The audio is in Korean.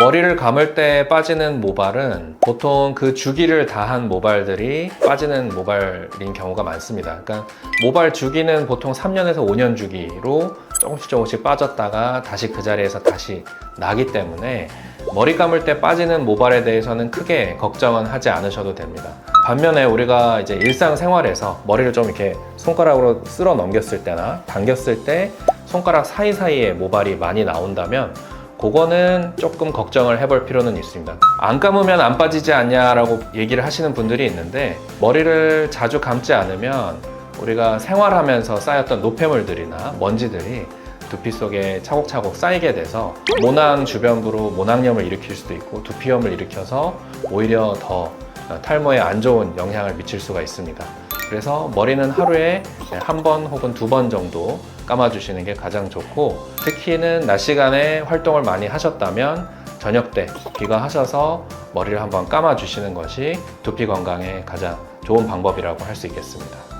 머리를 감을 때 빠지는 모발은 보통 그 주기를 다한 모발들이 빠지는 모발인 경우가 많습니다. 그러니까 모발 주기는 보통 3년에서 5년 주기로 조금씩 조금씩 빠졌다가 다시 그 자리에서 다시 나기 때문에 머리 감을 때 빠지는 모발에 대해서는 크게 걱정은 하지 않으셔도 됩니다. 반면에 우리가 이제 일상생활에서 머리를 좀 이렇게 손가락으로 쓸어 넘겼을 때나 당겼을 때 손가락 사이사이에 모발이 많이 나온다면 그거는 조금 걱정을 해볼 필요는 있습니다. 안 감으면 안 빠지지 않냐라고 얘기를 하시는 분들이 있는데 머리를 자주 감지 않으면 우리가 생활하면서 쌓였던 노폐물들이나 먼지들이 두피 속에 차곡차곡 쌓이게 돼서 모낭 주변부로 모낭염을 일으킬 수도 있고 두피염을 일으켜서 오히려 더 탈모에 안 좋은 영향을 미칠 수가 있습니다. 그래서 머리는 하루에 한 번 혹은 두 번 정도 감아주시는 게 가장 좋고 특히는 낮 시간에 활동을 많이 하셨다면 저녁 때 귀가하셔서 머리를 한번 감아주시는 것이 두피 건강에 가장 좋은 방법이라고 할 수 있겠습니다.